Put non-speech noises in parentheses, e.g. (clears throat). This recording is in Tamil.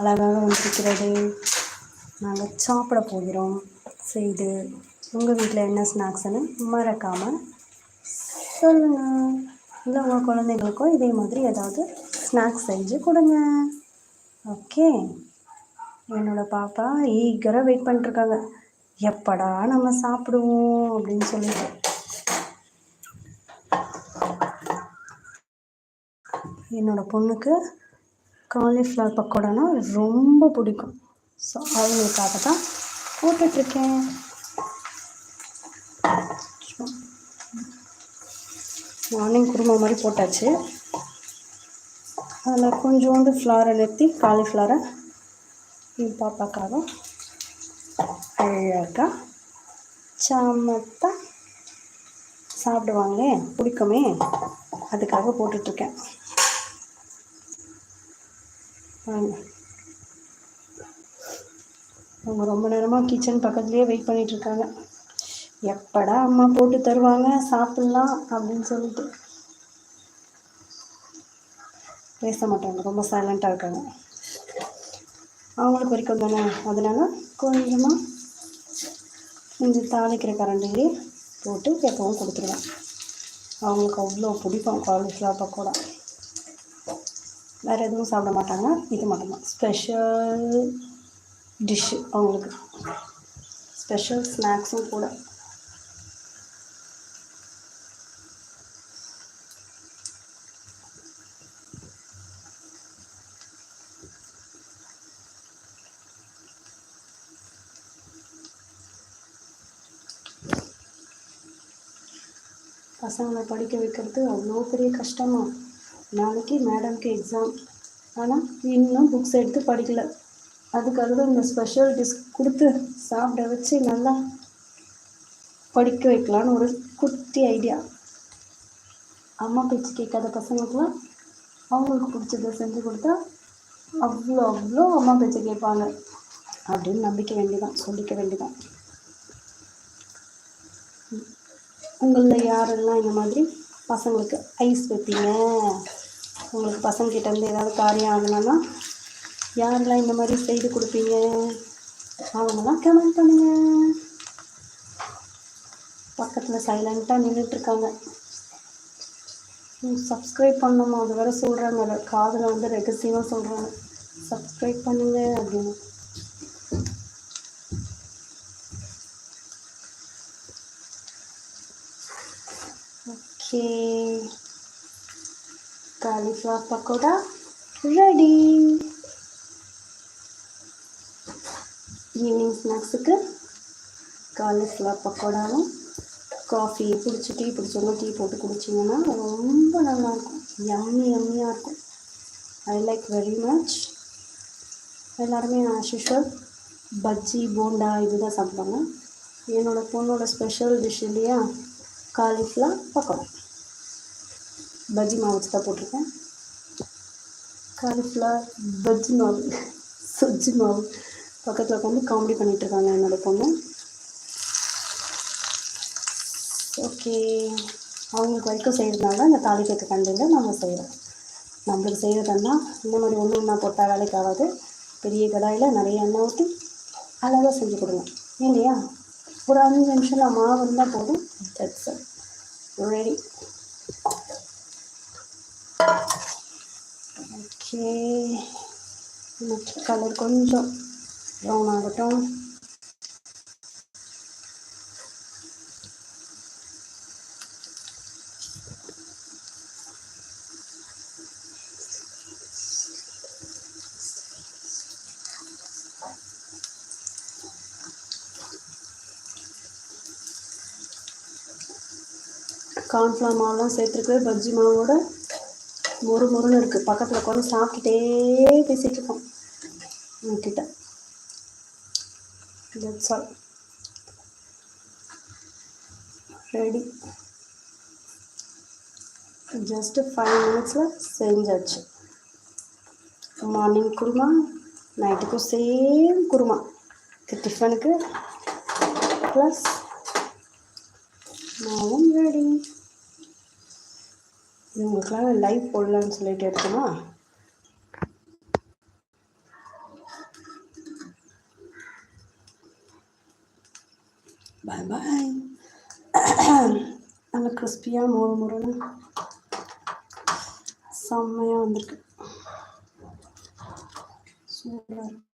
அழகாக வந்திருக்கிறது. நாங்கள் சாப்பிட போகிறோம். செய்து உங்கள் வீட்டில் என்ன ஸ்நாக்ஸ்னு மறக்காமல் சொல்லுங்கள் இல்லை உங்கள் குழந்தைங்களுக்கும் இதே மாதிரி ஏதாவது ஸ்நாக்ஸ் செஞ்சு கொடுங்க. ஓகே என்னோடய பாப்பா ஈகராக வெயிட் பண்ணிட்டுருக்காங்க. எப்படா நம்ம சாப்பிடுவோம் அப்படின்னு சொல்லிட்டு. என்னோடய பொண்ணுக்கு காலிஃப்ளவர் பக்கோடானா ரொம்ப பிடிக்கும். ஸோ அவங்களுக்காக தான் போட்டுட்ருக்கேன். மார்னிங் குருமா மாதிரி போட்டாச்சு. அதில் கொஞ்சோண்டு ஃப்ளாரை நிறுத்தி காலிஃப்ளவரை என் பாப்பாக்காக அழகாக சமத்தா சாப்பிடுவாங்களே பிடிக்குமே அதுக்காக போட்டுட்ருக்கேன். அவங்க ரொம்ப நேரமாக கிச்சன் பக்கத்துலேயே வெயிட் பண்ணிகிட்ருக்காங்க எப்படா அம்மா போட்டு தருவாங்க சாப்பிட்லாம் அப்படின்னு சொல்லிட்டு. பேச மாட்டாங்க ரொம்ப சைலண்ட்டாக இருக்காங்க. அவங்களுக்கு வரைக்கும் தானே? அதனால் கொஞ்சமாக கொஞ்சம் தாளிக்கிற கரண்டிலே போட்டு எப்பவும் கொடுத்துருவேன். அவங்களுக்கு அவ்வளோ பிடிக்கும் காலிஃப்ளவர் பக்கோடா. வேறு எதுவும் சாப்பிட மாட்டாங்க. இது மட்டும்தான். ஸ்பெஷல் டிஷ்ஷு அவங்களுக்கு. ஸ்பெஷல் ஸ்நாக்ஸும் கூட. பசங்களை படிக்க வைக்கிறது அவ்வளோ பெரிய கஷ்டமாக நாளைக்கு மேடம்க்கு எக்ஸாம் ஆனால் இன்னும் புக்ஸ் எடுத்து படிக்கல. அதுக்காக தான் இந்த ஸ்பெஷல் டிஷ் கொடுத்து சாப்பிட வச்சு நல்லா படிக்க வைக்கலான்னு ஒரு குட்டி ஐடியா அம்மா பேச்சு கேட்காத பசங்களுக்குலாம் அவங்களுக்கு பிடிச்சதை செஞ்சு கொடுத்தா அவ்வளோ அவ்வளோ அம்மா பேச்சு கேட்பாங்க. அப்படின்னு நம்பிக்க வேண்டியதான் சொல்லிக்க வேண்டியதான் உங்களில் யாரெல்லாம் இந்த மாதிரி பசங்களுக்கு ஐஸ் வைப்பீங்க? உங்களுக்கு பசங்கக்கிட்டேருந்து ஏதாவது காரியம் ஆகணும்னா யாரெல்லாம் இந்த மாதிரி செய்து கொடுப்பீங்க? அவங்கெல்லாம் கமெண்ட் பண்ணுங்க. பக்கத்தில் சைலண்ட்டாக நின்றுட்டுருக்காங்க சப்ஸ்கிரைப் பண்ணணுமா? அது வேற சொல்கிறாங்க அதை காதில் வந்து ரகசியமாக சொல்கிறாங்க சப்ஸ்கிரைப் பண்ணுங்க அப்படின்னு. Okay cauliflower pakoda? Ready evening ஸ்நாக்ஸுக்கு காலிஃப்ளவர் பக்கோடாவும் காஃபி பிடிச்சி டீ பிடிச்சவங்க டீ போட்டு குடிச்சிங்கன்னா ரொம்ப நல்லாயிருக்கும். யம்மி யம்மியாக இருக்கும். ஐ லைக் வெரி மச் எல்லாருமே நான் யூஷுவல் பஜ்ஜி போண்டா இதுதான் சாப்பிடுவாங்க. என்னோடய பொண்ணோட ஸ்பெஷல் டிஷ் இல்லையா? காலிஃப்ளவர் பக்கோடா. பஜ்ஜி மாவு வச்சு தான் போட்டிருக்கேன். காலிஃப்ளவர் பஜ்ஜி மாவு சஜ்ஜி மாவு. பக்கத்தில் உட்காந்து காமெடி பண்ணிகிட்ருக்காங்க இருக்காங்க என்னோட பொண்ணு. ஓகே அவங்களுக்கு வரைக்கும் செய்கிறதுனால இந்த தாளிக்கட்டு கண்டில் நம்ம செய்கிறோம் நம்மளுக்கு செய்கிறதுனா இந்த மாதிரி ஒன்று ஒன்றா போட்டால் வேலைக்கு ஆகாது. பெரிய கடாயில் நிறைய எண்ணெய் ஊற்றி அழகாக செஞ்சு கொடுங்க. இல்லையா? ஒரு அஞ்சு நிமிஷம் மாவு இருந்தால் போதும். தட்ஸ் ரெடி ஓகே கலர் கொஞ்சம் ப்ரௌன் ஆகட்டும். கார்ன்ஃப்ளவர் மாவுலாம் சேர்த்துருக்கு. பஜ்ஜி மாவோட மொறு மொறுன்னு இருக்குது பக்கத்தில் உட்காந்து சாப்பிட்டுட்டே பேசிகிட்டு இருக்கோம் உங்ககிட்ட that's all ready just five மினிட்ஸில் செஞ்சாச்சு. மார்னிங் குருமா நைட்டுக்கும் சேம் குருமா. டிஃபனுக்கு ப்ளஸ் மாவும் ரெடி இவங்களுக்கெல்லாம் லைஃப் போடலான்னு சொல்லிட்டு இருக்குமா? பாய் பாய் (clears throat) நல்லா கிறிஸ்பியாக மோறு முறைன்னு செம்மையாக வந்திருக்கு. சூப்பராக இருக்கு.